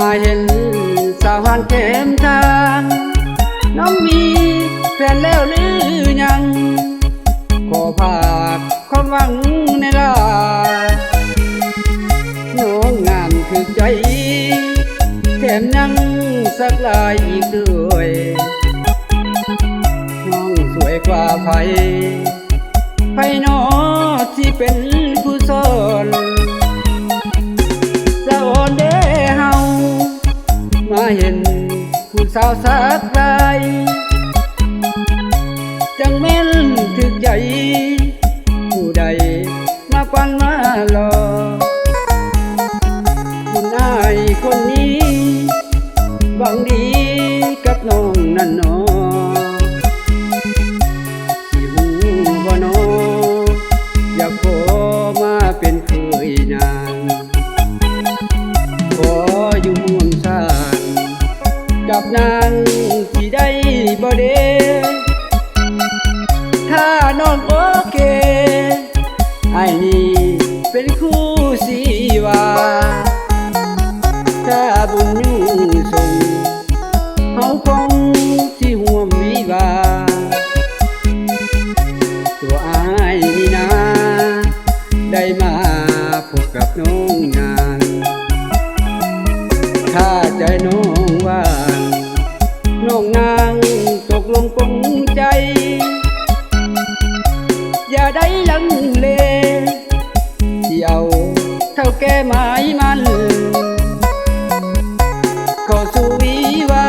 มาเห็นสาวหันเกมทางน้องมีแฟนแล้วหรือยัง ขอพากความหวังในลาน้องงามคือใจ แถมยังสักลายอีกด้วยน้องสวยกว่าไฟไฟนอที่เป็น มาเห็นผู้สาวสักลายจังแม่นถึกใจผู้ใดมาปันมาหลอคุณนายคนนี้หวังดี ถ้าน้องโอเคไอ้นี่เป็นคู่สีวาถ้าบุญส่งเฮาคงที่ห่วมวิวาตัวอายนี่นะ ได้มาพบกับน้องนางถ้าใจน้องว่างน้องนา ท่าแก่หมายมันขอสู่วิวา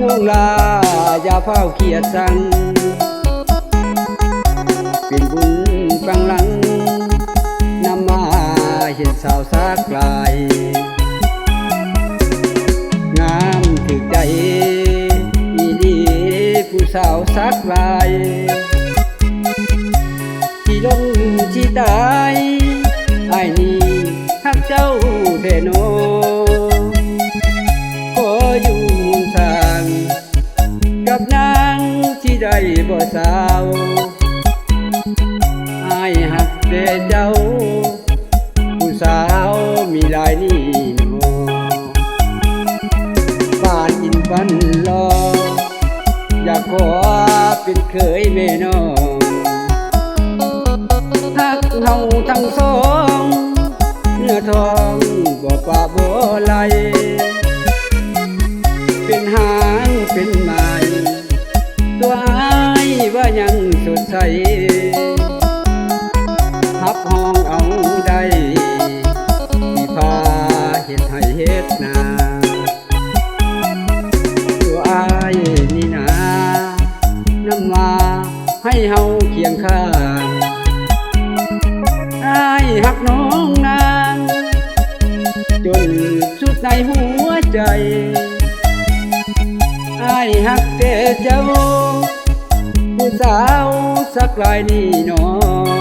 น้องลาอย่าเฝ้าเกียดสังเป็นบุญฟังหลังนำมาเห็นสาวสักลายงามถึกใจอีดีผู้สาวสักลายที่ลงที่ตา เดโนขออยู่ทาง กับนางที่ได้บ่สาวอ้ายฮักเดเจ้า ผู้สาวมีหลายนี่โนบ้านอินฟันรออยากขอเป็นเคยแม่น้องหักเฮาทั้งสอง เนื้อทอง บ่ป่าบ่ไหลเป็นหางเป็นไม้ตัวอายว่ายังสดใสทับห้องเอาได้ที่พาเห็ดให้เห็ดนาายหัวใจอายหักแต่เจ้า ผู้สาวสักลายนี่นอ